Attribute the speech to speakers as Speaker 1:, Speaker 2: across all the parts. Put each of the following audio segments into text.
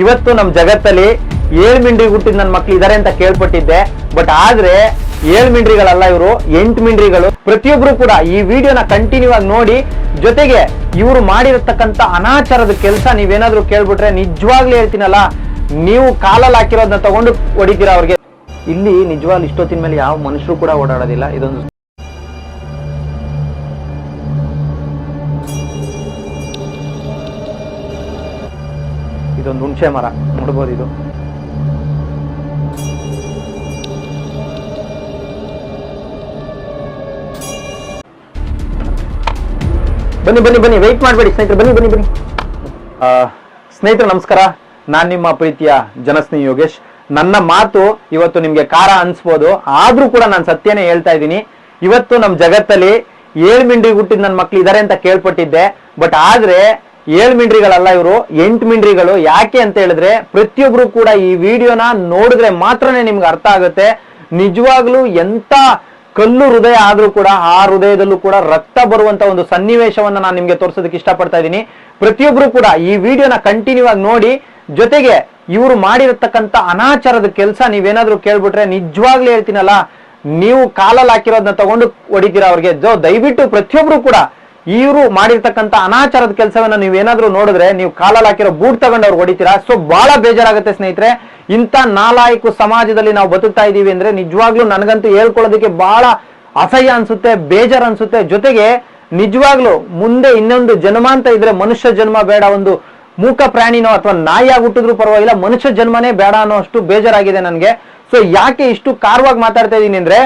Speaker 1: ಇವತ್ತು ನಮ್ಮ ಜಗತ್ತಲ್ಲಿ ಏಳ್ ಮಿಂಡ್ರಿ ಹುಟ್ಟಿದ ನನ್ನ ಮಕ್ಳು ಇದಾರೆ ಅಂತ ಕೇಳ್ಪಟ್ಟಿದ್ದೆ. ಬಟ್ ಆದ್ರೆ ಏಳ್ ಮಿಂಡ್ರಿಗಳಲ್ಲ ಇವರು, ಎಂಟು ಮಿಂಡ್ರಿಗಳು. ಪ್ರತಿಯೊಬ್ರು ಕೂಡ ಈ ವಿಡಿಯೋನ ಕಂಟಿನ್ಯೂ ಆಗಿ ನೋಡಿ, ಜೊತೆಗೆ ಇವರು ಮಾಡಿರತಕ್ಕಂತ ಅನಾಚಾರದ ಕೆಲಸ ನೀವೇನಾದ್ರೂ ಕೇಳ್ಬಿಟ್ರೆ ನಿಜವಾಗ್ಲೂ ಹೇಳ್ತೀನಲ್ಲ, ನೀವು ಕಾಲಲ್ಲಿ ಹಾಕಿರೋದನ್ನ ತಗೊಂಡು ಹೊಡಿತೀರಾ ಅವ್ರಿಗೆ? ಇಲ್ಲಿ ನಿಜವಾಗ್ಲೂ ಇಷ್ಟೊತ್ತಿನ ಮೇಲೆ ಯಾವ ಮನುಷ್ಯರು ಕೂಡ ಓಡಾಡೋದಿಲ್ಲ. ಇದೊಂದು ಇದೊಂದು ಹುಣಸೆ ಮರ. ನೋಡ್ಬೋದು ಇದು. ಬನ್ನಿ ಬನ್ನಿ ಬನ್ನಿ ವೆಯ್ಟ್ ಮಾಡಬೇಡಿ ಸ್ನೇಹಿತರೆ, ಬನ್ನಿ ಬನ್ನಿ ಬನ್ನಿ. ಸ್ನೇಹಿತರೆ, ನಮಸ್ಕಾರ. ನಾನ್ ನಿಮ್ಮ ಪ್ರೀತಿಯ ಜನಸ್ನೇಹಿ ಯೋಗೇಶ್. ನನ್ನ ಮಾತು ಇವತ್ತು ನಿಮ್ಗೆ ಕಾರ ಅನ್ಸ್ಬೋದು. ಆದ್ರೂ ಕೂಡ ನಾನು ಸತ್ಯನೇ ಹೇಳ್ತಾ ಇದ್ದೀನಿ. ಇವತ್ತು ನಮ್ಮ ಜಗತ್ತಲ್ಲಿ ಏಳು ಮಿಂಡಿ ಹುಟ್ಟಿದ ನನ್ನ ಮಕ್ಳು ಇದಾರೆ ಅಂತ ಕೇಳ್ಪಟ್ಟಿದ್ದೆ. ಬಟ್ ಆದ್ರೆ ಏಳ್ ಮಿಂಡ್ರಿಗಳಲ್ಲ ಇವರು, ಎಂಟು ಮಿಂಡ್ರಿಗಳು. ಯಾಕೆ ಅಂತ ಹೇಳಿದ್ರೆ, ಪ್ರತಿಯೊಬ್ರು ಕೂಡ ಈ ವಿಡಿಯೋನ ನೋಡಿದ್ರೆ ಮಾತ್ರನೇ ನಿಮ್ಗೆ ಅರ್ಥ ಆಗುತ್ತೆ. ನಿಜವಾಗ್ಲೂ ಎಂತ ಕಲ್ಲು ಹೃದಯ ಆದ್ರೂ ಕೂಡ, ಆ ಹೃದಯದಲ್ಲೂ ಕೂಡ ರಕ್ತ ಬರುವಂತ ಒಂದು ಸನ್ನಿವೇಶವನ್ನ ನಾನು ನಿಮ್ಗೆ ತೋರಿಸೋದಕ್ಕೆ ಇಷ್ಟಪಡ್ತಾ ಇದ್ದೀನಿ. ಪ್ರತಿಯೊಬ್ರು ಕೂಡ ಈ ವಿಡಿಯೋನ ಕಂಟಿನ್ಯೂ ಆಗಿ ನೋಡಿ, ಜೊತೆಗೆ ಇವರು ಮಾಡಿರತಕ್ಕಂತ ಅನಾಚಾರದ ಕೆಲಸ ನೀವೇನಾದ್ರೂ ಕೇಳ್ಬಿಟ್ರೆ ನಿಜವಾಗ್ಲೂ ಹೇಳ್ತೀನಲ್ಲ, ನೀವು ಕಾಲಲ್ಲಿ ಹಾಕಿರೋದನ್ನ ತಗೊಂಡು ಹೊಡಿತೀರಾ ಅವ್ರಿಗೆ? ಜೋ, ದಯವಿಟ್ಟು ಪ್ರತಿಯೊಬ್ರು ಕೂಡ ಇವರು ಮಾಡಿರ್ತಕ್ಕಂಥ ಅನಾಚಾರದ ಕೆಲಸವನ್ನ ನೀವೇನಾದ್ರೂ ನೋಡಿದ್ರೆ ನೀವು ಕಾಲಲ್ಲಿ ಹಾಕಿರೋ ಬೂಟ್ ತಗೊಂಡು ಅವ್ರು ಹೊಡಿತೀರಾ? ಸೊ ಬಹಳ ಬೇಜಾರಾಗುತ್ತೆ ಸ್ನೇಹಿತರೆ. ಇಂಥ ನಾಲಾಯಕು ಸಮಾಜದಲ್ಲಿ ನಾವು ಬದುಕ್ತಾ ಇದೀವಿ ಅಂದ್ರೆ ನಿಜವಾಗ್ಲೂ ನನಗಂತೂ ಹೇಳ್ಕೊಳ್ಳೋದಕ್ಕೆ ಬಹಳ ಅಸಹ್ಯ ಅನ್ಸುತ್ತೆ, ಬೇಜಾರ್ ಅನ್ಸುತ್ತೆ. ಜೊತೆಗೆ ನಿಜವಾಗ್ಲೂ ಮುಂದೆ ಇನ್ನೊಂದು ಜನ್ಮ ಅಂತ ಇದ್ರೆ ಮನುಷ್ಯ ಜನ್ಮ ಬೇಡ, ಒಂದು ಮೂಕ ಪ್ರಾಣಿನೋ ಅಥವಾ ನಾಯಿಯಾಗಿ ಹುಟ್ಟಿದ್ರು ಪರವಾಗಿಲ್ಲ, ಮನುಷ್ಯ ಜನ್ಮನೇ ಬೇಡ ಅನ್ನೋ ಅಷ್ಟು ಬೇಜಾರಾಗಿದೆ ನನಗೆ. ಸೊ ಯಾಕೆ ಇಷ್ಟು ಕಾರವಾಗಿ ಮಾತಾಡ್ತಾ ಇದ್ದೀನಿ ಅಂದ್ರೆ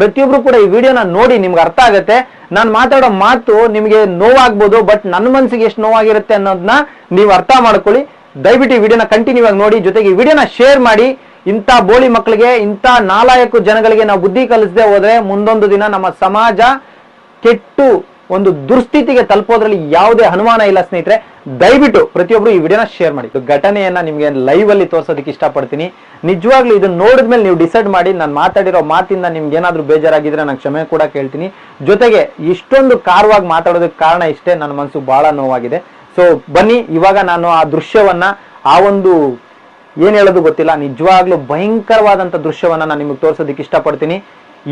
Speaker 1: ಪ್ರತಿಯೊಬ್ರು ಕೂಡ ಈ ವಿಡಿಯೋನ ನೋಡಿ ನಿಮ್ಗೆ ಅರ್ಥ ಆಗುತ್ತೆ. ನಾನು ಮಾತಾಡೋ ಮಾತು ನಿಮಗೆ ನೋವಾಗ್ಬೋದು ಬಟ್ ನನ್ನ ಮನಸ್ಸಿಗೆ ಎಷ್ಟು ನೋವಾಗಿರುತ್ತೆ ಅನ್ನೋದನ್ನ ನೀವು ಅರ್ಥ ಮಾಡ್ಕೊಳ್ಳಿ. ದಯವಿಟ್ಟು ಈ ವಿಡಿಯೋನ ಕಂಟಿನ್ಯೂ ಆಗಿ ನೋಡಿ. ಜೊತೆಗೆ ಈ ವಿಡಿಯೋನ ಶೇರ್ ಮಾಡಿ. ಇಂಥ ಬೋಳಿ ಮಕ್ಕಳಿಗೆ ಇಂಥ ನಾಲಾಯಕು ಜನಗಳಿಗೆ ನಾವು ಬುದ್ಧಿ ಕಲಿಸದೆ ಹೋದ್ರೆ ಮುಂದೊಂದು ದಿನ ನಮ್ಮ ಸಮಾಜ ಕೆಟ್ಟು ಒಂದು ದುರ್ಸ್ಥಿತಿಗೆ ತಲುಪೋದ್ರಲ್ಲಿ ಯಾವುದೇ ಅನುಮಾನ ಇಲ್ಲ, ಸ್ನೇಹಿತರೆ. ದಯವಿಟ್ಟು ಪ್ರತಿಯೊಬ್ಬರು ಈ ವಿಡಿಯೋನ ಶೇರ್ ಮಾಡಿ. ಘಟನೆಯನ್ನ ನಿಮ್ಗೆ ಲೈವ್ ಅಲ್ಲಿ ತೋರ್ಸೋದಕ್ಕೆ ಇಷ್ಟಪಡ್ತೀನಿ. ನಿಜವಾಗ್ಲೂ ಇದನ್ನ ನೋಡಿದ್ಮೇಲೆ ನೀವು ಡಿಸೈಡ್ ಮಾಡಿ, ನಾನು ಮಾತಾಡಿರೋ ಮಾತಿಂದ ನಿಮ್ಗೆ ಏನಾದ್ರೂ ಬೇಜಾರಾಗಿದ್ರೆ ನಾನು ಕ್ಷಮೆ ಕೂಡ ಕೇಳ್ತೀನಿ. ಜೊತೆಗೆ ಇಷ್ಟೊಂದು ಕಾರವಾಗಿ ಮಾತಾಡೋದಕ್ಕೆ ಕಾರಣ ಇಷ್ಟೇ, ನನ್ನ ಮನಸ್ಸು ಬಹಳ ನೋವಾಗಿದೆ. ಸೊ ಬನ್ನಿ, ಇವಾಗ ನಾನು ಆ ದೃಶ್ಯವನ್ನ, ಆ ಒಂದು ಏನ್ ಹೇಳೋದು ಗೊತ್ತಿಲ್ಲ, ನಿಜವಾಗ್ಲೂ ಭಯಂಕರವಾದಂತ ದೃಶ್ಯವನ್ನ ನಾನು ನಿಮಗೆ ತೋರಿಸೋದಕ್ಕೆ ಇಷ್ಟಪಡ್ತೀನಿ.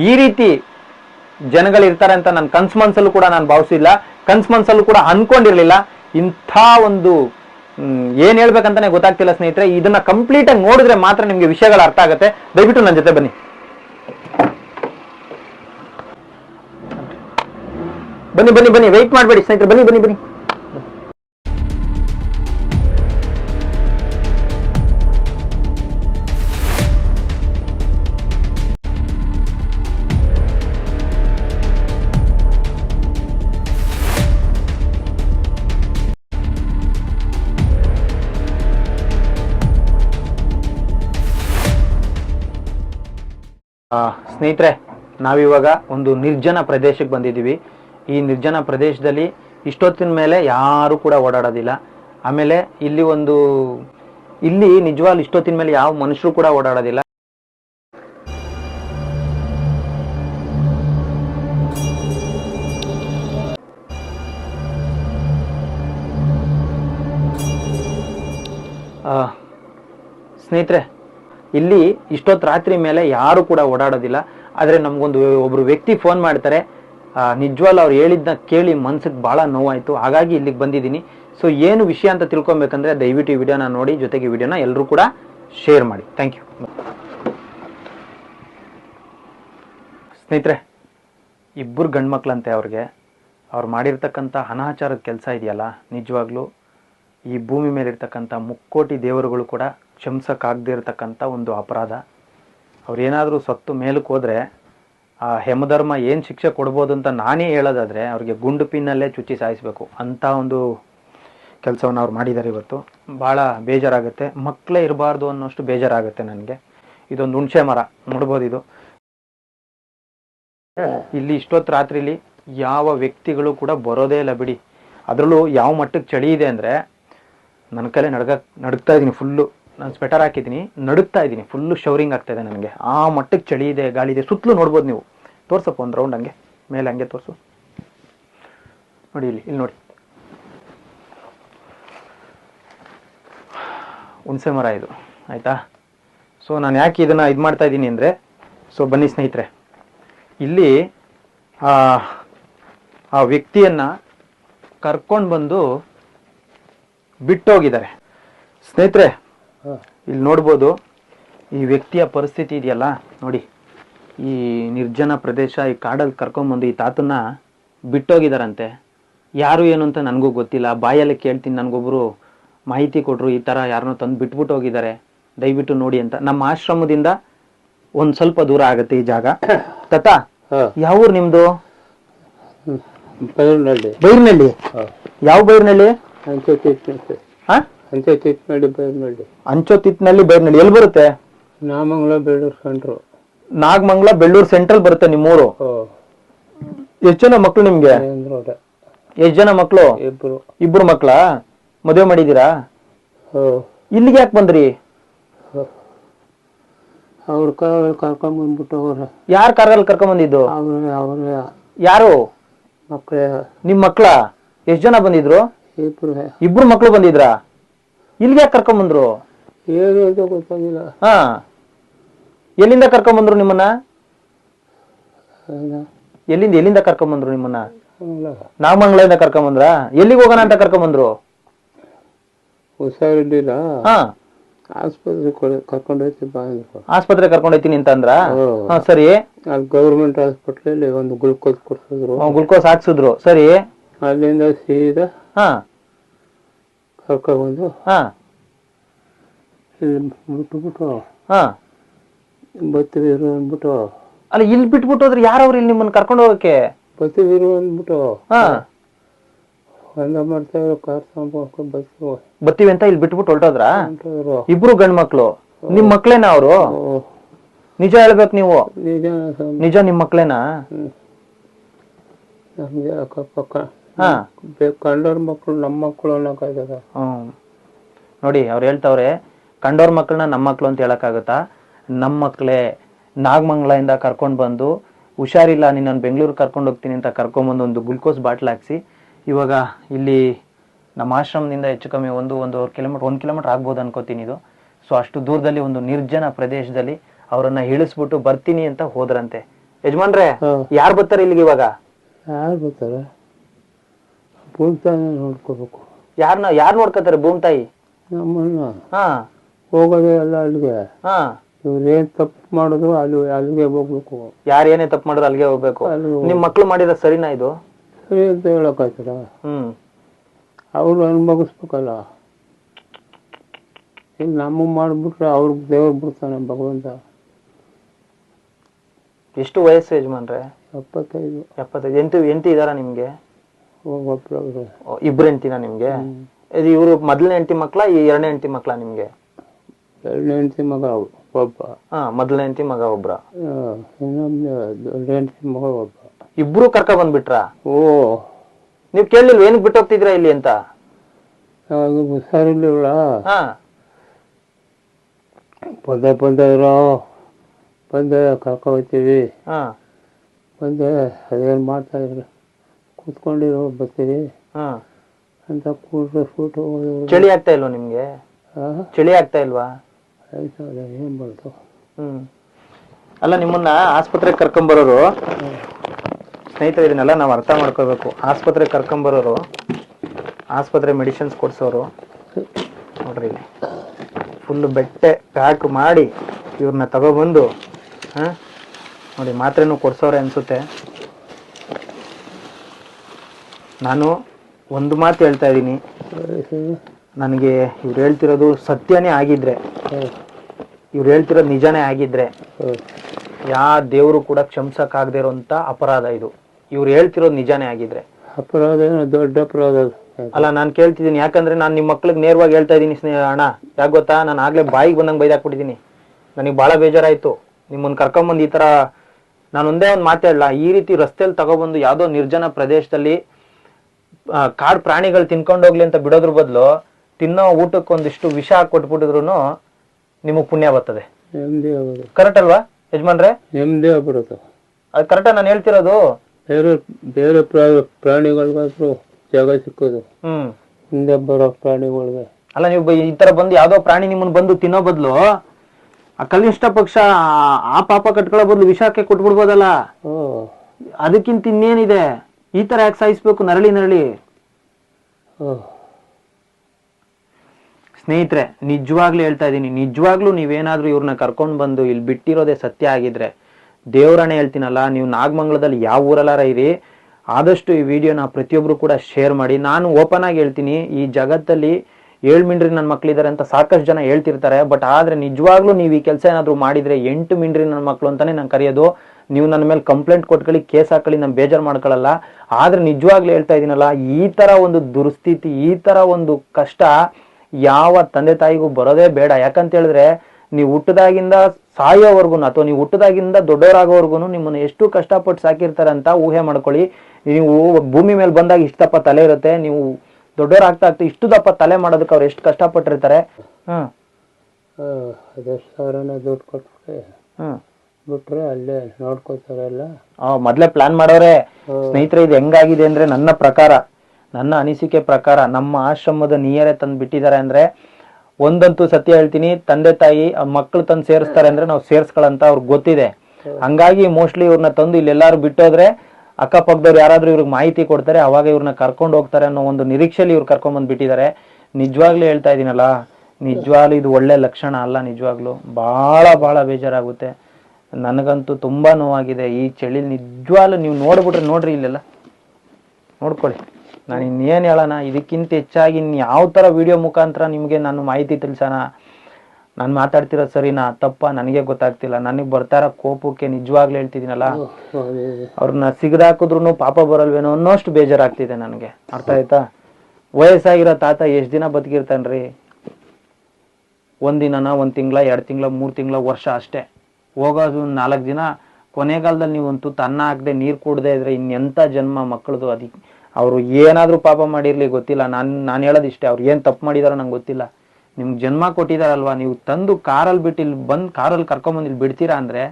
Speaker 1: ಈ ರೀತಿ ಜನಗಳು ಇರ್ತಾರೆ ಅಂತ ನನ್ನ ಕನ್ಸ್ ಮನ್ಸಲ್ಲೂ ಕೂಡ ನಾನು ಭಾವಿಸಿಲ್ಲ. ಕನ್ಸ್ ಮನ್ಸಲ್ಲೂ ಕೂಡ ಅನ್ಕೊಂಡಿರ್ಲಿಲ್ಲ. ಇಂಥ ಒಂದು ಏನ್ ಹೇಳ್ಬೇಕಂತಾನೆ ಗೊತ್ತಾಗ್ತಿಲ್ಲ ಸ್ನೇಹಿತರೆ. ಇದನ್ನ ಕಂಪ್ಲೀಟ್ ಆಗಿ ನೋಡಿದ್ರೆ ಮಾತ್ರ ನಿಮ್ಗೆ ವಿಷಯಗಳು ಅರ್ಥ ಆಗುತ್ತೆ. ದಯವಿಟ್ಟು ನನ್ನ ಜೊತೆ ಬನ್ನಿ. ಬನ್ನಿ ಬನ್ನಿ ಬನ್ನಿ ವೆಯ್ಟ್ ಮಾಡಬೇಡಿ ಸ್ನೇಹಿತರೆ. ಬನ್ನಿ ಬನ್ನಿ ಬನ್ನಿ. ಸ್ನೇಹಿತರೆ, ನಾವಿವಾಗ ಒಂದು ನಿರ್ಜನ ಪ್ರದೇಶಕ್ಕೆ ಬಂದಿದ್ದೀವಿ. ಈ ನಿರ್ಜನ ಪ್ರದೇಶದಲ್ಲಿ ಇಷ್ಟೊತ್ತಿನ ಮೇಲೆ ಯಾರು ಕೂಡ ಓಡಾಡೋದಿಲ್ಲ. ಆಮೇಲೆ ಇಲ್ಲಿ ಒಂದು, ಇಲ್ಲಿ ನಿಜವಾಗ್ಲು ಇಷ್ಟೊತ್ತಿನ ಮೇಲೆ ಯಾವ ಮನುಷ್ಯರು ಕೂಡ ಓಡಾಡೋದಿಲ್ಲ. ಸ್ನೇಹಿತರೆ, ಇಲ್ಲಿ ಇಷ್ಟೊತ್ತು ರಾತ್ರಿ ಮೇಲೆ ಯಾರು ಕೂಡ ಓಡಾಡೋದಿಲ್ಲ. ಆದರೆ ನಮಗೊಂದು ಒಬ್ರು ವ್ಯಕ್ತಿ ಫೋನ್ ಮಾಡ್ತಾರೆ ನಿಜವಾಗ್ಲೂ ಅವ್ರು ಹೇಳಿದ್ನ ಕೇಳಿ ಮನ್ಸಿಗೆ ಭಾಳ ನೋವಾಯಿತು, ಹಾಗಾಗಿ ಇಲ್ಲಿಗೆ ಬಂದಿದ್ದೀನಿ. ಸೊ ಏನು ವಿಷಯ ಅಂತ ತಿಳ್ಕೊಬೇಕಂದ್ರೆ ದಯವಿಟ್ಟು ಈ ವಿಡಿಯೋನ ನೋಡಿ, ಜೊತೆಗೆ ವಿಡಿಯೋನ ಎಲ್ಲರೂ ಕೂಡ ಶೇರ್ ಮಾಡಿ. ಥ್ಯಾಂಕ್ ಯು ಸ್ನೇಹಿತರೆ, ಇಬ್ಬರು ಗಂಡ್ಮಕ್ಳಂತೆ ಅವ್ರಿಗೆ, ಅವ್ರು ಮಾಡಿರ್ತಕ್ಕಂಥ ಅನಾಚಾರದ ಕೆಲಸ ಇದೆಯಲ್ಲ, ನಿಜವಾಗ್ಲೂ ಈ ಭೂಮಿ ಮೇಲಿರ್ತಕ್ಕಂಥ ಮುಕ್ಕೋಟಿ ದೇವರುಗಳು ಕೂಡ ಕ್ಷಮಿಸಕ್ಕಾಗದೇ ಇರತಕ್ಕಂಥ ಒಂದು ಅಪರಾಧ. ಅವ್ರು ಏನಾದರೂ ಸತ್ತು ಮೇಲಕ್ಕೆ ಹೋದರೆ ಆ ಹೆಮಧರ್ಮ ಏನು ಶಿಕ್ಷೆ ಕೊಡ್ಬೋದು ಅಂತ ನಾನೇ ಹೇಳೋದಾದರೆ ಅವ್ರಿಗೆ ಗುಂಡು ಪಿನ್ನಲ್ಲೇ ಚುಚ್ಚಿ ಸಾಯಿಸಬೇಕು ಅಂಥ ಒಂದು ಕೆಲಸವನ್ನು ಅವ್ರು ಮಾಡಿದ್ದಾರೆ ಇವತ್ತು. ಭಾಳ ಬೇಜಾರಾಗುತ್ತೆ. ಮಕ್ಕಳೇ ಇರಬಾರ್ದು ಅನ್ನೋಷ್ಟು ಬೇಜಾರಾಗುತ್ತೆ ನನಗೆ. ಇದೊಂದು ಹುಣಸೆ ಮರ. ನೋಡ್ಬೋದು ಇದು. ಇಲ್ಲಿ ಇಷ್ಟೊತ್ತು ರಾತ್ರಿಲಿ ಯಾವ ವ್ಯಕ್ತಿಗಳು ಕೂಡ ಬರೋದೇ ಇಲ್ಲ ಬಿಡಿ. ಅದರಲ್ಲೂ ಯಾವ ಮಟ್ಟಕ್ಕೆ ಚಳಿ ಇದೆ ಅಂದರೆ ನನ್ನ ಕೈಲೇ ನಡ್ಗ ನಡುಗ್ತಾ ಇದ್ದೀನಿ ಫುಲ್ಲು ನಾನು ಸ್ವೆಟರ್ ಹಾಕಿದ್ದೀನಿ, ನಡುಗ್ತಾ ಇದ್ದೀನಿ ಫುಲ್ಲು ಶವರಿಂಗ್ ಆಗ್ತಾ ಇದೆ ನನಗೆ. ಆ ಮಟ್ಟಕ್ಕೆ ಚಳಿ ಇದೆ, ಗಾಳಿ ಇದೆ, ಸುತ್ತಲೂ ನೋಡ್ಬೋದು ನೀವು. ತೋರ್ಸಪ್ಪ ಒಂದು ರೌಂಡ್ ಹಂಗೆ, ಮೇಲೆ ಹಂಗೆ ತೋರಿಸು. ನೋಡಿ ಇಲ್ಲಿ ಇಲ್ಲಿ ನೋಡಿ. ಹುಣಸೆ ಮರ ಇದು, ಆಯಿತಾ? ಸೊ ನಾನು ಯಾಕೆ ಇದನ್ನು ಇದು ಮಾಡ್ತಾ ಇದ್ದೀನಿ ಅಂದರೆ ಸೊ ಬನ್ನಿ ಸ್ನೇಹಿತರೆ. ಇಲ್ಲಿ ಆ ವ್ಯಕ್ತಿಯನ್ನ ಕರ್ಕೊಂಡು ಬಂದು ಬಿಟ್ಟೋಗಿದ್ದಾರೆ. ಸ್ನೇಹಿತರೆ ಇಲ್ಲಿ ನೋಡ್ಬೋದು ಈ ವ್ಯಕ್ತಿಯ ಪರಿಸ್ಥಿತಿ ಇದೆಯಲ್ಲ ನೋಡಿ. ಈ ನಿರ್ಜನ ಪ್ರದೇಶ ಈ ಕಾಡಲ್ಲಿ ಕರ್ಕೊಂಬಂದು ಈ ತಾತನ್ನ ಬಿಟ್ಟೋಗಿದಾರಂತೆ. ಯಾರು ಏನು ಅಂತ ನನಗೂ ಗೊತ್ತಿಲ್ಲ. ಬಾಯಲ್ಲಿ ಕೇಳ್ತೀನಿ ನನಗೊಬ್ಬರು ಮಾಹಿತಿ ಕೊಟ್ಟರು ಈ ಥರ ಯಾರನ್ನೋ ತಂದು ಬಿಟ್ಬಿಟ್ಟು ಹೋಗಿದ್ದಾರೆ. ದಯವಿಟ್ಟು ನೋಡಿ ಅಂತ. ನಮ್ಮ ಆಶ್ರಮದಿಂದ ಒಂದು ಸ್ವಲ್ಪ ದೂರ ಆಗುತ್ತೆ ಈ ಜಾಗ. ತಾತ ಯಾವ ಊರು ನಿಮ್ದು?
Speaker 2: ಬೈರ್ನಳ್ಳಿ.
Speaker 1: ಬೈರ್ನಳ್ಳಿ? ಯಾವ ಬೈರ್ನಳ್ಳಿ?
Speaker 2: ಅಂಚೆ ತಿತ್ನಳ್ಳಿ
Speaker 1: ಹಾ
Speaker 2: ಅಂಚೆ ತಿತ್ನಳ್ಳಿ ಬೈರ್ನಳ್ಳಿ.
Speaker 1: ಬೈರ್ನಳ್ಳಿ ಎಲ್ಲಿ ಬರುತ್ತೆ?
Speaker 2: ನಾಮಂಗಲ ಬೇಡೂರು ಸೆಂಟ್ರು.
Speaker 1: ನಾಗಮಂಗಲ ಬೆಳ್ಳೂರು ಸೆಂಟ್ರಲ್ ಬರುತ್ತೆ ನಿಮ್ಮೂರು.
Speaker 2: ಊರು
Speaker 1: ಎಷ್ಟು ಜನ ಮಕ್ಳು ನಿಮ್ಗೆ? ಎಷ್ಟು ಜನ ಮಕ್ಳು?
Speaker 2: ಇಬ್ರು.
Speaker 1: ಇಬ್ರು ಮಕ್ಳ? ಮದುವೆ ಮಾಡಿದೀರಾ
Speaker 2: ಓ
Speaker 1: ಇಲ್ಲಿಗೆ ಯಾಕೆ ಬಂದ್ರಿ?
Speaker 2: ಅವ್ರ ಕರ್ಕೊಂಡ್ ಬಂದ್ಬಿಟ್ಟು ಅವ್ರ.
Speaker 1: ಯಾರ್ ಕಾರಲ್ಲಿ ಕರ್ಕೊಂಡ್ ಬಂದಿದ್ದು
Speaker 2: ಅವ್ರ ಅವ್ರ
Speaker 1: ಯಾರು?
Speaker 2: ಮಕ್ಕಳೇ.
Speaker 1: ನಿಮ್ ಮಕ್ಳ? ಎಷ್ಟ್ ಜನ ಬಂದಿದ್ರು?
Speaker 2: ಇಬ್ರು
Speaker 1: ಇಬ್ರು ಮಕ್ಳು ಬಂದಿದ್ರಾ? ಇಲ್ಲಿಗೆ ಯಾಕೆ ಕರ್ಕೊಂಡ್ ಬಂದ್ರು?
Speaker 2: ಏನು ಅಂತ ಗೊತ್ತಾಗಿಲ್ಲ.
Speaker 1: ಹಾ. ಎಲ್ಲಿಂದ ಕರ್ಕೊಂಡ್ ಬಂದ್ರು ನಿಮ್ಮನ್ನ? ಎಲ್ಲಿಂದ ಎಲ್ಲಿಂದ ಕರ್ಕೊಂಡ್ ಬಂದ್ರು ನಿಮ್ಮನ್ನ?
Speaker 2: ನಾಮಂಗ್ಲಿಂದ
Speaker 1: ನಾಗಮಂಗಲದಿಂದ ಕರ್ಕೊಂಡ್ ಬಂದ್ರ? ಎಲ್ಲಿಗೆ ಹೋಗೋಣ ಅಂತ ಕರ್ಕೊಂಡ್ ಬಂದ್ರು?
Speaker 2: ಹುಷಾರಿರ್ಲಿಲ್ಲ
Speaker 1: ಹಾ.
Speaker 2: ಆಸ್ಪತ್ರೆ ಕರ್ಕೊಂಡು ಬಾ ಅಂದ್ರು.
Speaker 1: ಆಸ್ಪತ್ರೆ ಕರ್ಕೊಂಡ್ ಅಂತ ಅಂದ್ರ? ಹಾ. ಸರಿ.
Speaker 2: ಅಲ್ಲಿ ಗೌರ್ಮೆಂಟ್ ಹಾಸ್ಪಿಟ್ಲಲ್ಲಿ ಒಂದು ಗ್ಲುಕೋಸ್ ಕೊಡ್ಸಿದ್ರು.
Speaker 1: ಗ್ಲುಕೋಸ್ ಹಾಕ್ಸಿದ್ರು. ಸರಿ.
Speaker 2: ಅಲ್ಲಿಂದ ಸೀದಾ
Speaker 1: ಹಾ.
Speaker 2: ಕರ್ಕೊಂಡ್ಬಂದು
Speaker 1: ಹಾ.
Speaker 2: ಇಲ್ಲಿ ಬಿಟ್ಬಿಟ್ಟು
Speaker 1: ಹಾ.
Speaker 2: ಅಂದ್ಬಿಟ್ಟು
Speaker 1: ಅಲ್ಲ ಇಲ್ಲಿ ಬಿಟ್ಬಿಟ್ಟು ಹೋದ್ರೆ ಯಾರವ್ರು ಇಲ್ಲಿ ನಿಮ್ಮನ್ನ ಕರ್ಕೊಂಡು ಹೋಗಕ್ಕೆ?
Speaker 2: ಬತ್ತಿವೀರು ಅಂದ್ಬಿಟ್ಟು
Speaker 1: ಹಾ.
Speaker 2: ಕಾರ್ ತಗೊಂಡ್ಕೊಂಡು ಬಸ್ಸು
Speaker 1: ಬರ್ತೀವಿ ಅಂತ ಇಲ್ಲಿ ಬಿಟ್ಬಿಟ್ಟು ಹೊರಟೋದ್ರ
Speaker 2: ಹೊಂಟೋದ್ರು
Speaker 1: ಇಬ್ರು ಗಂಡ್ ಮಕ್ಳು ನಿಮ್ ಮಕ್ಳೇನ ಅವರು? ನಿಜ ಹೇಳ್ಬೇಕು ನೀವು.
Speaker 2: ನಿಜ.
Speaker 1: ನಿಜ ನಿಮ್ ಮಕ್ಳೇನಾ.
Speaker 2: ನಮ್ಗೆ ಅಕ್ಕಪಕ್ಕ. ಕಂಡೋರ್ ಮಕ್ಕಳು ನಮ್ಮ ಮಕ್ಕಳು ಅನ್ನೋಕ್ಕಾಗದ
Speaker 1: ಹ್ಮ್. ನೋಡಿ ಅವ್ರು ಹೇಳ್ತಾವ್ರೆ ಕಂಡೋರ್ ಮಕ್ಕಳನ್ನ ನಮ್ಮ ಮಕ್ಳು ಅಂತ ಹೇಳಕ್ಕಾಗತ್ತಾ? ನಮ್ಮ ಮಕ್ಳೇ ನಾಗಮಂಗಲದಿಂದ ಕರ್ಕೊಂಡ್ ಬಂದು ಹುಷಾರಿಲ್ಲ ನಿನ್ನ ಬೆಂಗಳೂರು ಕರ್ಕೊಂಡು ಹೋಗ್ತೀನಿ ಅಂತ ಕರ್ಕೊಂಬಂದು ಒಂದು ಗ್ಲುಕೋಸ್ ಬಾಟ್ಲ್ ಹಾಕ್ಸಿ ಇವಾಗ ಇಲ್ಲಿ ನಮ್ಮ ಆಶ್ರಮದಿಂದ ಹೆಚ್ಚು ಕಮ್ಮಿ ಒಂದು ಒಂದೂವರೆ ಕಿಲೋಮೀಟರ್ ಒಂದು ಕಿಲೋಮೀಟರ್ ಆಗ್ಬೋದು ಅನ್ಕೋತೀನಿ ಇದು. ಸೊ ಅಷ್ಟು ದೂರದಲ್ಲಿ ಒಂದು ನಿರ್ಜನ ಪ್ರದೇಶದಲ್ಲಿ ಅವರನ್ನ ಇಳಿಸ್ಬಿಟ್ಟು ಬರ್ತೀನಿ ಅಂತ ಹೋದ್ರಂತೆ. ಯಜಮಾನ್ರೆ. ಯಾರು ಬರ್ತಾರೆ ಇಲ್ಲಿಗೆ ಇವಾಗ?
Speaker 2: ಯಾರು ಬರ್ತಾರೆ? ಪೂರ್ತಾನೆ ನೋಡ್ಕೋಬೇಕು?
Speaker 1: ಯಾರನ್ನ ಯಾರು ನೋಡ್ಕೋತಾರೆ ಭೂಮಿ ತಾಯಿ?
Speaker 2: ನಮ್ಮನ್ನು.
Speaker 1: ಹಾ.
Speaker 2: ಹೋಗೋದೇ ಎಲ್ಲ ಅಲ್ಲಿಗೆ.
Speaker 1: ಹಾ.
Speaker 2: ಇವ್ರು ಏನು ತಪ್ಪು ಮಾಡಿದ್ರು ಅಲ್ಲಿ ಅಲ್ಲಿಗೆ ಹೋಗ್ಬೇಕು.
Speaker 1: ಯಾರು ಏನೇ ತಪ್ಪು ಮಾಡಿದ್ರು ಅಲ್ಲಿಗೆ ಹೋಗ್ಬೇಕು.
Speaker 2: ಅಲ್ಲಿಗೆ
Speaker 1: ನಿಮ್ ಮಕ್ಳು ಮಾಡಿದ ಸರಿನಾ ಇದು?
Speaker 2: ಸರಿ ಅಂತ ಹೇಳಕ್ಕಾಯ್ತದ?
Speaker 1: ಹ್ಮ್.
Speaker 2: ಅವ್ರು ಅನುಭವಿಸ್ಬೇಕಲ್ಲ. ಈಗ ನಮ್ಮ ಮಾಡ್ಬಿಟ್ರೆ ಅವ್ರಿಗೆ ದೇವ್ರು ಬಿಡ್ತಾನೆ ಭಗವಂತ.
Speaker 1: ಎಷ್ಟು ವಯಸ್ಸು ಯಜಮಾನ್ರೆ?
Speaker 2: ಎಪ್ಪತ್ತೈದು.
Speaker 1: ಎಪ್ಪತ್ತೈದು. ಎಂಟು ಎಂಟು ಇದಾರ ನಿಮ್ಗೆ?
Speaker 2: ಒಬ್ಬೊಬ್ರು
Speaker 1: ಓ, ಇಬ್ರು ಹೆಂಡ್ತಿನ ನಿಮ್ಗೆ? ಇದು ಇವರು ಮೊದಲನೇ ಹೆಂಡತಿ ಮಕ್ಕಳ ಈ ಎರಡನೇ ಹೆಂಡತಿ ಮಕ್ಕಳ ನಿಮ್ಗೆ?
Speaker 2: ಎರಡನೇ ಹೆಂಡತಿ ಮಗ ಒಬ್ಬ
Speaker 1: ಹಾ ಮೊದಲನೇ ಹೆಂಡತಿ ಮಗ ಒಬ್ರ.
Speaker 2: ಆ, ಇನ್ನೊಂದು ದೊಡ್ಡ ಹೆಂಡತಿ ಮಗ ಒಬ್ಬ.
Speaker 1: ಇಬ್ರು ಕರ್ಕ ಬಂದ್ಬಿಟ್ರ?
Speaker 2: ಓ.
Speaker 1: ನೀವು ಕೇಳಿಲ್ವ ಏನ್ ಬಿಟ್ಟು ಹೋಗ್ತಿದ್ರ ಇಲ್ಲಿ ಅಂತ?
Speaker 2: ಅವಾಗ ಹುಷಾರಿರ್ಲಿಲ್ಲ
Speaker 1: ಹಾ.
Speaker 2: ಬಂದೆ ಬಂದೆ ಇರೋ. ಬಂದೆ ಕರ್ಕೊ ಹೋಗ್ತೀವಿ.
Speaker 1: ಹಾ.
Speaker 2: ಬಂದ ಅದೇನು ಮಾಡ್ತಾ ಇದ್ರು? ಕೂತ್ಕೊಂಡಿರೋ ಬರ್ತೀವಿ
Speaker 1: ಹಾ.
Speaker 2: ಅಂತ ಕೂಡ್ರೆ ಫೋಟೋ
Speaker 1: ಚಳಿ ಆಗ್ತಾ ಇಲ್ವಾ ನಿಮ್ಗೆ? ಚಳಿ ಆಗ್ತಾ ಇಲ್ವಾ?
Speaker 2: ಆಯ್ತು ಅದೇ ಏನು ಮಾಡ್ತು
Speaker 1: ಹ್ಮ್. ಅಲ್ಲ ನಿಮ್ಮನ್ನ ಆಸ್ಪತ್ರೆಗೆ ಕರ್ಕೊಂಬರೋರು ಸ್ನೇಹಿತರು ಇದನ್ನೆಲ್ಲ ನಾವು ಅರ್ಥ ಮಾಡ್ಕೋಬೇಕು ಆಸ್ಪತ್ರೆಗೆ ಕರ್ಕೊಂಬರೋರು ಆಸ್ಪತ್ರೆ ಮೆಡಿಸಿನ್ಸ್ ಕೊಡ್ಸೋರು ನೋಡ್ರಿ ಫುಲ್ ಬೆಟ್ಟೆ ಪ್ಯಾಕ್ ಮಾಡಿ ಇವ್ರನ್ನ ತಗೊಬಂದು ಹಾಂ? ನೋಡಿ ಮಾತ್ರೆನೂ ಕೊಡ್ಸೋರೆ ಅನ್ಸುತ್ತೆ. ನಾನು ಒಂದು ಮಾತು ಹೇಳ್ತಾ ಇದ್ದೀನಿ. ನನಗೆ ಇವ್ರು ಹೇಳ್ತಿರೋದು ಸತ್ಯನೇ ಆಗಿದ್ರೆ ಇವ್ರು ಹೇಳ್ತಿರೋದು ನಿಜನೇ ಆಗಿದ್ರೆ ಯಾ ದೇವರು ಕೂಡ ಕ್ಷಮಿಸಕ್ಕಾಗದೇ ಇರೋಂಥ ಅಪರಾಧ ಇದು. ಇವ್ರು ಹೇಳ್ತಿರೋದು ನಿಜಾನೇ ಆಗಿದ್ರೆ.
Speaker 2: ಅಪರಾಧ ದೊಡ್ಡ ಅಪರಾಧ.
Speaker 1: ಅಲ್ಲ ನಾನು ಕೇಳ್ತಿದ್ದೀನಿ. ಯಾಕಂದ್ರೆ ನಾನು ನಿಮ್ಮ ಮಕ್ಳಿಗೆ ನೇರವಾಗಿ ಹೇಳ್ತಾ ಇದ್ದೀನಿ ಸ್ನೇಹ ಅಣ್ಣ ಯಾಕೆ ಗೊತ್ತಾ? ನಾನು ಆಗ್ಲೇ ಬಾಯಿಗೆ ಬಂದಂಗೆ ಬೈದಾಕ್ಬಿಟ್ಟಿದ್ದೀನಿ. ನನಗೆ ಭಾಳ ಬೇಜಾರಾಯ್ತು. ನಿಮ್ಮನ್ನ ಕರ್ಕೊಂಬಂದು ಈ ಥರ ನಾನು ಒಂದೇ ಒಂದು ಮಾತಾಡಲ್ಲ ಈ ರೀತಿ ರಸ್ತೆಯಲ್ಲಿ ತಗೊಬಂದು ಯಾವುದೋ ನಿರ್ಜನ ಪ್ರದೇಶದಲ್ಲಿ ಕಾಡು ಪ್ರಾಣಿಗಳು ತಿನ್ಕೊಂಡೋಗ್ಲಿ ಅಂತ ಬಿಡೋದ್ರ ಬದಲು ತಿನ್ನೋ ಊಟಕ್ಕೆ ಒಂದಿಷ್ಟು ವಿಷ ಕೊಟ್ಬಿಟ್ಟಿದ್ರು ನಿಮಗೆ ಪುಣ್ಯ ಬರ್ತದೆ.
Speaker 2: ನೆಮ್ಮದಿ ಆಗೋದು
Speaker 1: ಕರೆಕ್ಟ್ ಅಲ್ವಾ ಯಜಮಾನ್ರೆ?
Speaker 2: ನೆಮ್ಮದಿ ಆಗ್ಬಿಡುತ್ತೆ.
Speaker 1: ಅದು ಕರೆಕ್ಟಾ ನಾನು ಹೇಳ್ತಿರೋದು?
Speaker 2: ಬೇರೆ ಬೇರೆ ಪ್ರಾ ಪ್ರಾಣಿಗಳಿಗಾದ್ರೂ ಜಾಗ ಸಿಕ್ಕೋದು.
Speaker 1: ಹ್ಮ್.
Speaker 2: ಹಿಂದೆ ಬರೋ ಪ್ರಾಣಿಗಳಿಗೆ.
Speaker 1: ಅಲ್ಲ ನೀವು ಬ- ಈ ತರ ಬಂದು ಯಾವ್ದೋ ಪ್ರಾಣಿ ನಿಮ್ಮನ್ನ ಬಂದು ತಿನ್ನೋ ಬದಲು ಆ ಕನಿಷ್ಠ ಪಕ್ಷ ಆ- ಆ ಪಾಪ ಕಟ್ಕೊಳ್ಳೋ ಬದ್ಲು ವಿಷಕ್ಕೆ ಕೊಟ್ಬಿಡ್ಬೋದಲ್ಲ?
Speaker 2: ಹ್ಞೂ
Speaker 1: ಅದಕ್ಕಿಂತ ಇನ್ನೇನಿದೆ? ಈ ತರ ಯಾಕೆ ಸಾಯಿಸ್ಬೇಕು ನರಳಿ. ನರಳಿ ಸ್ನೇಹಿತರೆ, ನಿಜವಾಗ್ಲೂ ಹೇಳ್ತಾ ಇದ್ದೀನಿ, ನಿಜವಾಗ್ಲೂ ನೀವೇನಾದ್ರೂ ಇವ್ರನ್ನ ಕರ್ಕೊಂಡು ಬಂದು ಇಲ್ಲಿ ಬಿಟ್ಟಿರೋದೇ ಸತ್ಯ ಆಗಿದ್ರೆ ದೇವ್ರನ್ನೇ ಹೇಳ್ತೀನಲ್ಲ, ನೀವು ನಾಗಮಂಗಲದಲ್ಲಿ ಯಾವ ಊರಲ್ಲಾರ ಇರಿ, ಆದಷ್ಟು ಈ ವಿಡಿಯೋನ ಪ್ರತಿಯೊಬ್ರು ಕೂಡ ಶೇರ್ ಮಾಡಿ. ನಾನು ಓಪನ್ ಆಗಿ ಹೇಳ್ತೀನಿ, ಈ ಜಗತ್ತಲ್ಲಿ ಏಳು ಮಿಂಡ್ರಿ ನನ್ನ ಮಕ್ಳಿದ್ದಾರೆ ಅಂತ ಸಾಕಷ್ಟು ಜನ ಹೇಳ್ತಿರ್ತಾರೆ ಬಟ್ ಆದ್ರೆ ನಿಜವಾಗ್ಲೂ ನೀವು ಈ ಕೆಲಸ ಏನಾದ್ರು ಮಾಡಿದ್ರೆ ಎಂಟು ಮಿಂಡ್ರಿ ನನ್ನ ಮಕ್ಳು ಅಂತಾನೆ ನಾನು ಕರೆಯೋದು ನೀವು ನನ್ನ ಮೇಲೆ ಕಂಪ್ಲೇಂಟ್ ಕೊಟ್ಕೊಳ್ಳಿ ಕೇಸ್ ಹಾಕೊಳ್ಳಿ ನಾನು ಬೇಜಾರು ಮಾಡ್ಕೊಳ್ಳಲ್ಲ. ಆದ್ರೆ ನಿಜವಾಗ್ಲೂ ಹೇಳ್ತಾ ಇದ್ದೀನಲ್ಲ ಈ ಥರ ಒಂದು ದುರ್ಸ್ಥಿತಿ ಈ ಥರ ಒಂದು ಕಷ್ಟ ಯಾವ ತಂದೆ ತಾಯಿಗೂ ಬರೋದೇ ಬೇಡ. ಯಾಕಂತ ಹೇಳಿದ್ರೆ ನೀವು ಹುಟ್ಟದಾಗಿಂದ ಸಾಯೋವರೆಗೂ ಅಥವಾ ನೀವು ಹುಟ್ಟದಾಗಿಂದ ದೊಡ್ಡವರಾಗೋವರೆಗೂ ನಿಮ್ಮನ್ನು ಎಷ್ಟು ಕಷ್ಟಪಟ್ಟು ಸಾಕಿರ್ತಾರೆ ಅಂತ ಊಹೆ ಮಾಡ್ಕೊಳ್ಳಿ. ನೀವು ಭೂಮಿ ಮೇಲೆ ಬಂದಾಗ ಇಷ್ಟು ದಪ್ಪ ತಲೆ ಇರುತ್ತೆ ನೀವು ದೊಡ್ಡವರಾಗ್ತಾ ಆಗ್ತಾ ಇಷ್ಟು ದಪ್ಪ ತಲೆ ಮಾಡೋದಕ್ಕೆ ಅವ್ರು ಎಷ್ಟು ಕಷ್ಟಪಟ್ಟಿರ್ತಾರೆ? ಹಾಂ
Speaker 2: ಅದೆಷ್ಟು ಸಾವಿರನ ದುಡ್ಡು ಕೊಟ್ಬಿಟ್ಟು.
Speaker 1: ಹ್ಮ್.
Speaker 2: ಬಿಟ್ರೆ ಅಲ್ಲೇ ನೋಡ್ಕೋತಾರಲ್ಲ.
Speaker 1: ಆ ಮೊದ್ಲೇ ಪ್ಲಾನ್ ಮಾಡೋರೆ. ಸ್ನೇಹಿತರೆ ಇದು ಹೆಂಗಾಗಿದೆ ಅಂದ್ರೆ ನನ್ನ ಪ್ರಕಾರ ನನ್ನ ಅನಿಸಿಕೆ ಪ್ರಕಾರ ನಮ್ಮ ಆಶ್ರಮದ ನಿಯರೆ ತಂದು ಬಿಟ್ಟಿದ್ದಾರೆ ಅಂದ್ರೆ ಒಂದಂತೂ ಸತ್ಯ ಹೇಳ್ತೀನಿ ತಂದೆ ತಾಯಿ ಮಕ್ಕಳು ತಂದು ಸೇರಿಸ್ತಾರೆ ಅಂದ್ರೆ ನಾವು ಸೇರಿಸ್ಕೊಳ್ಳಂತ ಅವ್ರಿಗೆ ಗೊತ್ತಿದೆ. ಹಂಗಾಗಿ ಮೋಸ್ಟ್ಲಿ ಇವ್ರನ್ನ ತಂದು ಇಲ್ಲೆಲ್ಲಾರು ಬಿಟ್ಟೋದ್ರೆ ಅಕ್ಕಪಕ್ಕದವ್ರು ಯಾರಾದ್ರೂ ಇವ್ರಿಗೆ ಮಾಹಿತಿ ಕೊಡ್ತಾರೆ ಅವಾಗ ಇವ್ರನ್ನ ಕರ್ಕೊಂಡು ಹೋಗ್ತಾರೆ ಅನ್ನೋ ಒಂದು ನಿರೀಕ್ಷೆಯಲ್ಲಿ ಇವ್ರು ಕರ್ಕೊಂಡ್ ಬಂದು ಬಿಟ್ಟಿದ್ದಾರೆ ನಿಜವಾಗ್ಲೂ ಹೇಳ್ತಾ ಇದೀನಲ್ಲ ನಿಜವಾಗ್ಲೂ ಇದು ಒಳ್ಳೆ ಲಕ್ಷಣ ಅಲ್ಲ ನಿಜವಾಗ್ಲೂ. ಬಹಳ ಬಹಳ ಬೇಜಾರಾಗುತ್ತೆ. ನನಗಂತೂ ತುಂಬಾ ನೋವಾಗಿದೆ. ಈ ಚಳಿ ನಿಜವಾಗ್ಲೂ ನೀವು ನೋಡ್ಬಿಟ್ರೆ ನೋಡ್ರಿ ಇಲ್ಲೆಲ್ಲ. ನೋಡ್ಕೊಳ್ಳಿ. ನಾನು ಇನ್ನೇನು ಹೇಳೋಣ? ಇದಕ್ಕಿಂತ ಹೆಚ್ಚಾಗಿ ಇನ್ನು ಯಾವ ಥರ ವಿಡಿಯೋ ಮುಖಾಂತರ ನಿಮಗೆ ನಾನು ಮಾಹಿತಿ ತಿಳಿಸೋಣ? ನಾನು ಮಾತಾಡ್ತಿರೋ ಸರಿನಾ? ತಪ್ಪ? ನನಗೆ ಗೊತ್ತಾಗ್ತಿಲ್ಲ. ನನಗೆ ಬರ್ತಾರ ಕೋಪಕ್ಕೆ ನಿಜವಾಗ್ಲೂ ಹೇಳ್ತಿದ್ದೀನಲ್ಲ? ಅವ್ರನ್ನ ಸಿಗದಾಕಿದ್ರು ಪಾಪ ಬರಲ್ವೇನೋ ಅನ್ನೋಷ್ಟು ಬೇಜಾರಾಗ್ತಿದೆ ನನಗೆ. ಅರ್ಥ ಆಯ್ತಾ? ವಯಸ್ಸಾಗಿರೋ ತಾತ ಎಷ್ಟು ದಿನ ಬದುಕಿರ್ತಾನ್ರಿ? ಒಂದಿನನ ಒಂದು ತಿಂಗಳ ಎರಡು ತಿಂಗಳ ಮೂರು ತಿಂಗಳ ವರ್ಷ ಅಷ್ಟೇ. ಹೋಗೋದು ನಾಲ್ಕು ದಿನ. ಕೊನೆಗಾಲದಲ್ಲಿ ನೀವು ಒಂದು ತುತ್ತು ಅನ್ನ ಹಾಕದೆ ನೀರು ಕೂಡದೆ ಇದ್ರೆ ಇನ್ನೆಂಥ ಜನ್ಮ ಮಕ್ಕಳದು ಅದಕ್ಕೆ ಅವರು ಏನಾದರೂ ಪಾಪ ಮಾಡಿರಲಿ ಗೊತ್ತಿಲ್ಲ. ನಾನು ನಾನು ಹೇಳೋದು ಇಷ್ಟೇ ಅವ್ರು ಏನು ತಪ್ಪು ಮಾಡಿದಾರೋ ನಂಗೆ ಗೊತ್ತಿಲ್ಲ. ನಿಮ್ಗೆ ಜನ್ಮ ಕೊಟ್ಟಿದಾರಲ್ವಾ? ನೀವು ತಂದು ಕಾರಲ್ಲಿ ಬಿಟ್ಟು ಇಲ್ಲಿ ಬಂದು ಕಾರಲ್ಲಿ ಕರ್ಕೊಂಬಂದು ಇಲ್ಲಿ ಬಿಡ್ತೀರಾ ಅಂದರೆ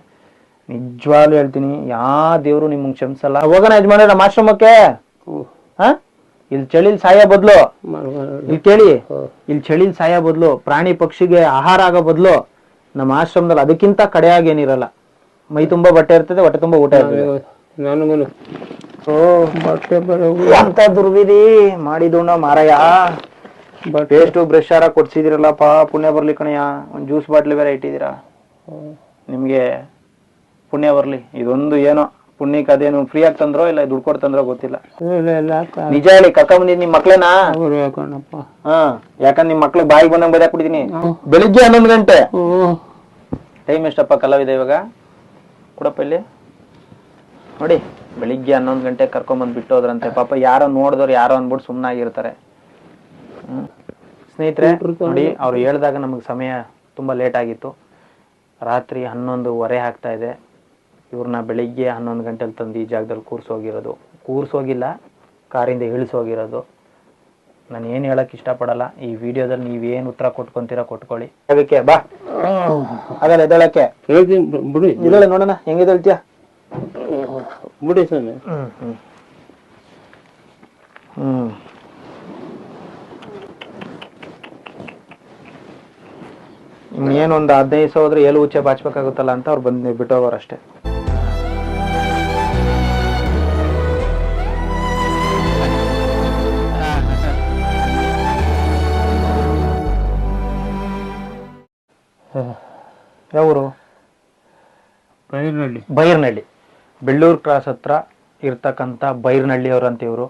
Speaker 1: ನಿಜವಾಗ್ಲೂ ಹೇಳ್ತೀನಿ ಯಾ ದೇವರು ನಿಮ್ಗೆ ಕ್ಷಮಿಸಲ್ಲ. ಹೋಗೋಣ ಯಜಮಾನ ನಮ್ಮ ಆಶ್ರಮಕ್ಕೆ. ಹಾ? ಇಲ್ಲಿ ಚಳಿಲ್ ಸಾಯ ಬದಲು. ಇಲ್ಲಿ ಕೇಳಿ ಇಲ್ಲಿ ಚಳಿಲ್ ಸಾಯ ಬದಲು. ಪ್ರಾಣಿ ಪಕ್ಷಿಗೆ ಆಹಾರ ಆಗೋ ಬದಲು. ನಮ್ಮ ಆಶ್ರಮದಲ್ಲಿ ಅದಕ್ಕಿಂತ ಕಡೆಯಾಗಿ ಏನಿರಲ್ಲ. ಮೈ ತುಂಬಾ ಬಟ್ಟೆ ಇರ್ತದೆ ಹೊಟ್ಟೆ ತುಂಬಾ ಊಟ ಇರ್ತದೆ. ಓ
Speaker 2: ಬಟ್ಟೆ
Speaker 1: ಅಂತ ದುರ್ವಿಧಿ ಮಾಡಿದೋಣ ಮಾರಾಯ. ಪೇಸ್ಟು ಬ್ರಷ್ ಆರ ಕೊಡ್ಸಿದಿರಲ್ಲಪ್ಪ ಪುಣ್ಯ ಬರ್ಲಿ ಕಣಯ್ಯ. ಒಂದ್ ಜ್ಯೂಸ್ ಬಾಟ್ಲಿ ಬೇರೆ ಇಟ್ಟಿದ್ದೀರಾ ನಿಮ್ಗೆ ಪುಣ್ಯ ಬರ್ಲಿ. ಇದೊಂದು ಏನೋ. ಪುಣ್ಯಕ್ಕೆ ಅದೇನು ಫ್ರೀ ಆಗಿ ತಂದ್ರೋ ಇಲ್ಲ ದುಡ್ಡು ಕೊಟ್ಟು ತಂದ್ರೋ ಗೊತ್ತಿಲ್ಲ. ನಿಜ ಹೇಳಿ ಕರ್ಕೊಂಬಂದಿದ್ ನಿಮ್ ಮಕ್ಳೇನಾ?
Speaker 2: ಅವರು
Speaker 1: ಹಾ ಯಾಕಂದ್ರೆ ನಿಮ್ ಮಕ್ಳು ಬಾಯಿ ಬಂದಂಗ್ ಬೈದಾಕ್ ಬಿಟ್ಟಿದೀನಿ? ಬೆಳಿಗ್ಗೆ ಹನ್ನೊಂದು ಗಂಟೆ.
Speaker 2: ಓ
Speaker 1: ಟೈಮ್ ಎಷ್ಟಪ್ಪ ಕಲಾವಿದ ಇವಾಗ? ಕೊಡಪ್ಪ ಇಲ್ಲಿ. ನೋಡಿ ಬೆಳಿಗ್ಗೆ ಹನ್ನೊಂದು ಗಂಟೆ ಕರ್ಕೊಂಬಂದು ಬಿಟ್ಟು ಹೋದ್ರಂತೆ ಪಾಪ ಯಾರೋ ನೋಡಿದವ್ರು ಯಾರೋ ಅಂದ್ಬಿಟ್ಟು ಸುಮ್ಮನಾಗಿರ್ತಾರೆ. ಸ್ನೇಹಿತರೆ ನೋಡಿ ಅವ್ರು ಹೇಳ್ದಾಗ ನಮಗೆ ಸಮಯ ತುಂಬ ಲೇಟ್ ಆಗಿತ್ತು. ರಾತ್ರಿ ಹನ್ನೊಂದುವರೆ ಆಗ್ತಾ ಇದೆ. ಇವ್ರನ್ನ ಬೆಳಿಗ್ಗೆ ಹನ್ನೊಂದು ಗಂಟೆಲಿ ತಂದು ಈ ಜಾಗದಲ್ಲಿ ಕೂರ್ಸೋಗಿರೋದು. ಕೂರ್ಸೋಗಿಲ್ಲ ಕಾರಿಂದ ಇಳಿಸೋಗಿರೋದು. ನಾನು ಏನು ಹೇಳಕ್ ಇಷ್ಟಪಡಲ್ಲ. ಈ ವಿಡಿಯೋದಲ್ಲಿ ನೀವೇನು ಉತ್ತರ ಕೊಟ್ಕೊಂತೀರಾ ಕೊಟ್ಕೊಳ್ಳಿ. ಅದಕ್ಕೆ ಬಾ. ಆಗಲ್ಲ ಎದ್ದೇಳಕ್ಕೆ.
Speaker 2: ಹೇಳ್ತೀನಿ ಬ- ಬಿಡಿ.
Speaker 1: ಇದ್ದಾಳೆ ನೋಡೋಣ. ಹೆಂಗಿದಳ್ತೀಯ
Speaker 2: ಬಿಡಿ ಸ್ವಾಮಿ.
Speaker 1: ಹ್ಮ್ ಹ್ಮ್. ಹ್ಮ್. ಇನ್ನೇನೊಂದು ಹದಿನೈದು ಸಾವಿರ ಎಲ್ಲಿ ಏಳು ಉಚ್ಚೆ ಬಾಚ್ಬೇಕಾಗುತ್ತಲ್ಲ ಅಂತ ಅವ್ರು ಬಂದು ಬಿಟ್ಟೋಗೋರು ಅಷ್ಟೇ. ಯಾವೂರು?
Speaker 2: ಬೈರ್ನಳ್ಳಿ.
Speaker 1: ಬೈರ್ನಳ್ಳಿ. ಬೆಳ್ಳೂರು ಕ್ರಾಸ್ ಹತ್ರ ಇರ್ತಕ್ಕಂಥ ಅಂತ ಇವರು.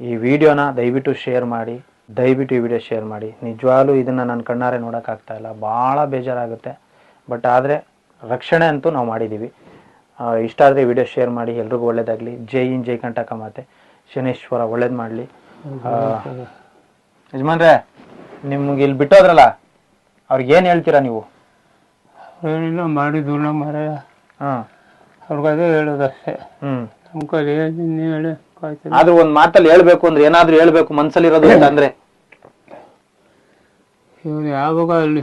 Speaker 1: ಈ ವಿಡಿಯೋನ ದಯವಿಟ್ಟು ಶೇರ್ ಮಾಡಿ ದಯವಿಟ್ಟು ಈ ವಿಡಿಯೋ ಶೇರ್ ಮಾಡಿ. ನಿಜವಾಗ್ಲೂ ಇದನ್ನು ನನ್ನ ಕಣ್ಣಾರೆ ನೋಡೋಕ್ಕಾಗ್ತಾ ಇಲ್ಲ. ಭಾಳ ಬೇಜಾರಾಗುತ್ತೆ. ಬಟ್ ಆದರೆ ರಕ್ಷಣೆ ಅಂತೂ ನಾವು ಮಾಡಿದ್ದೀವಿ ಇಷ್ಟ ಆದರೆ ವಿಡಿಯೋ ಶೇರ್ ಮಾಡಿ. ಎಲ್ರಿಗೂ ಒಳ್ಳೇದಾಗಲಿ. ಜೈ ಇನ್ ಜೈ ಕಂಟಕ ಮಾತೆ. ಶನೇಶ್ವರ ಒಳ್ಳೇದು ಮಾಡಲಿ. ಯಜಮಾನ್ರೆ ನಿಮ್ಗೆ ಇಲ್ಲಿ ಬಿಟ್ಟೋದ್ರಲ್ಲ ಅವ್ರಿಗೆ ಏನು ಹೇಳ್ತೀರಾ ನೀವು?
Speaker 2: ಏನಿಲ್ಲ ಮಾಡಿದ್ರು ನಮ್ಮ ಮಾರಾಯ.
Speaker 1: ಹಾಂ.
Speaker 2: ಅವ್ರಿಗೆ ಅದೇ ಹೇಳೋದಷ್ಟೇ
Speaker 1: ಹ್ಮ್.
Speaker 2: ನಮ್ಮ ಕೈಲಿ ಏನಿನ್ನು ಹೇಳಿ ಕಾಯ್ತೀನಿ
Speaker 1: ಆದ್ರೂ ಒಂದ್ ಮಾತಲ್ಲಿ ಹೇಳ್ಬೇಕು ಅಂದ್ರೆ ಏನಾದ್ರೂ ಹೇಳ್ಬೇಕು ಮನ್ಸಲ್ಲಿ ಇರೋದು ಅಂತ ಅಂದ್ರೆ?
Speaker 2: ಇವ್ರು ಯಾವಾಗ ಅಲ್ಲಿ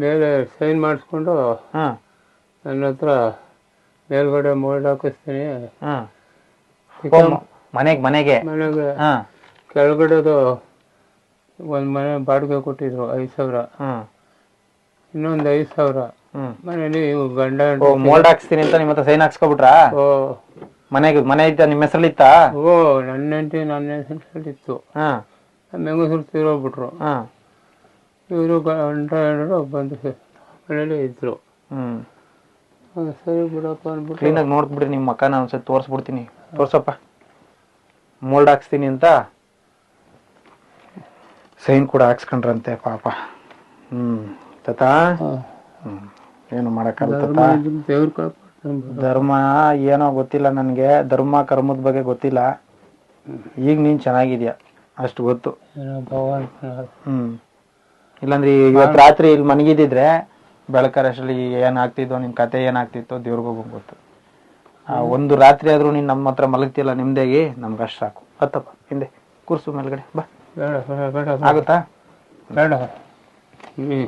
Speaker 2: ಮೇಲೆ ಸೈನ್ ಮಾಡಿಸ್ಕೊಂಡು
Speaker 1: ಹಾ.
Speaker 2: ನನ್ನ ಹತ್ರ ಮೇಲ್ಗಡೆ ಮೋಲ್ಡ್ ಹಾಕಿಸ್ತೀನಿ.
Speaker 1: ಹಾ.
Speaker 2: ಚಿಕ್ಕ
Speaker 1: ಮನೆಗ್ ಮನೆಗೆ?
Speaker 2: ಮನೆಗೆ.
Speaker 1: ಹಾ.
Speaker 2: ಕೆಳಗಡೆದು ಒಂದು ಮನೆ ಬಾಡಿಗೆ ಕೊಟ್ಟಿದ್ರು ಐದು ಸಾವಿರ.
Speaker 1: ಹ್ಮ್
Speaker 2: ಇನ್ನೊಂದು ಐದು ಸಾವಿರ. ಮನೇಲಿ ಗಂಡ
Speaker 1: ಮೋಲ್ಡ್ ಹಾಕ್ಸ್ತೀನಿ ಅಂತ ನಿಮ್ಮ ಹತ್ರ ಸೈನ್ ಹಾಕ್ಸ್ಕೊಬಿಟ್ರಾ?
Speaker 2: ಓ.
Speaker 1: ಮನೆಗೆ ಮನೆ ಇದ್ದ ನಿಮ್ಮ ಹೆಸರಲ್ಲಿತ್ತಾ?
Speaker 2: ಓ ನನ್ನ ಹೆಂಡತಿ ನನ್ನ ಹೆಸರಿತ್ತು
Speaker 1: ಹಾ.
Speaker 2: ಮೆಂಗಸೂರು ತೀರೋಗ್ಬಿಟ್ರು
Speaker 1: ಹಾ.
Speaker 2: ಇವರು ಗಂಡ ಹೆಂಡರು ಬಂದು ಮನೇಲಿ ಇದ್ರು.
Speaker 1: ಹ್ಮ್.
Speaker 2: ಹ್ಮ್, ಸರಿ ಬಿಡಪ್ಪ ಅಂದ್ಬಿಟ್ಟು
Speaker 1: ಕ್ಲೀನಾಗಿ ನೋಡ್ಬಿಡ್ರಿ ನಿಮ್ಮ ನಾನು ಸರಿ ತೋರಿಸ್ಬಿಡ್ತೀನಿ. ತೋರ್ಸಪ್ಪ. ಮೋಲ್ಡ್ ಹಾಕ್ಸ್ತೀನಿ ಅಂತ. ಸೈನ್ ಕೂಡ ಹಾಕ್ಸ್ಕೊಂಡ್ರಂತೆ ಪಾಪ. ಹ್ಮ್. ತಾತ? ಏನು ಮಾಡಕ್ಕಲ್ಲ
Speaker 2: ಧರ್ಮ
Speaker 1: ತಾತ
Speaker 2: ದೇವ್ರ
Speaker 1: ಧರ್ಮ ಏನೋ ಗೊತ್ತಿಲ್ಲ ನನಗೆ. ಧರ್ಮ ಕರ್ಮದ ಬಗ್ಗೆ ಗೊತ್ತಿಲ್ಲ. ಈಗ ನೀನ್ ಚೆನ್ನಾಗಿದ್ಯಾ? ಅಷ್ಟು ಗೊತ್ತು. ಹ್ಮ್. ಇಲ್ಲಾಂದ್ರೆ ಇವತ್ತು ರಾತ್ರಿ ಇಲ್ಲಿ ಮನಗಿದ್ದಿದ್ರೆ ಬೆಳಕರಷ್ಟಲ್ಲಿ ಏನಾಗ್ತಿದ್ದೋ ನಿನ್ ಕತೆ ಏನಾಗ್ತಿತ್ತೋ ದೇವ್ರಿಗೊಬ್ಬ ಗೊತ್ತು. ಆ ಒಂದು ರಾತ್ರಿ ಆದ್ರೂ ನೀನ್ ನಮ್ಮ ಹತ್ರ ಮಲಗ್ತಿಲ್ಲ ನಿಮ್ದಾಗಿ ನಮ್ಗೆ ಅಷ್ಟು ಸಾಕು. ಹತ್ತಪ್ಪ ಹಿಂದೆ ಕೂರ್ಸು ಮೇಲ್ಗಡೆ ಬಾ. ಆಗುತ್ತಾ?
Speaker 2: ಬೇಡ. ಹ್ಮ್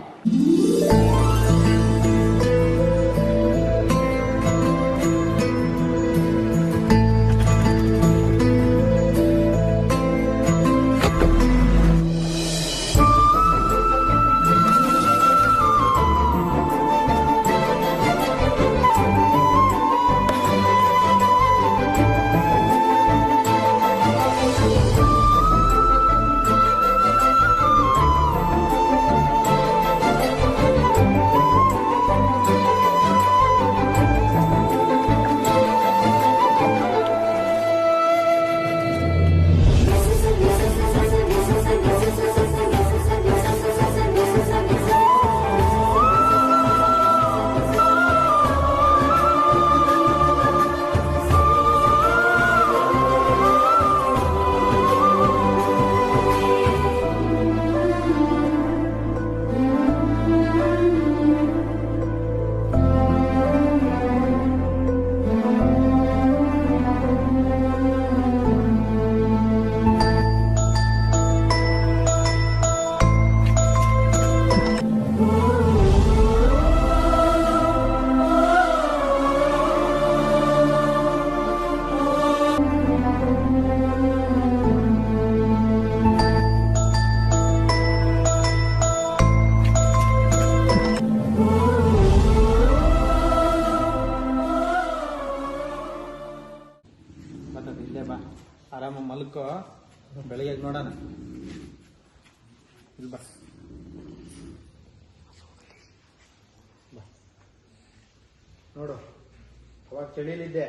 Speaker 1: ಅವಾಗ ಚಳಿಲಿದ್ದೆ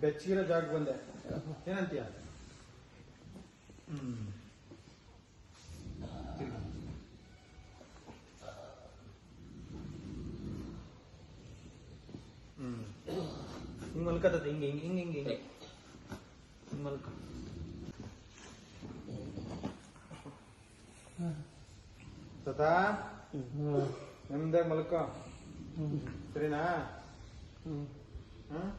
Speaker 1: ಬೆಚ್ಚಗಿರೋ ಜಾಗ ಬಂದೆ. ಏನಂತೀಯ? ಹ್ಮ್. ಹ್ಮ್. ಹಿಂಗ್ ಮಲ್ಕತ್ತದ ಹಿಂಗ ಹಿಂಗ ಹಿಂಗ ಹಿಂಗ ಹಿಂಗೆ. ಹಿಂಗ್ ಮಲ್ಕ. ಸತಾ ನಿಮ್ದೆ ಮಲ್ಕೋ. ಸರಿನಾ?
Speaker 2: ಹ್ಮ್
Speaker 1: ಹ್ಮ್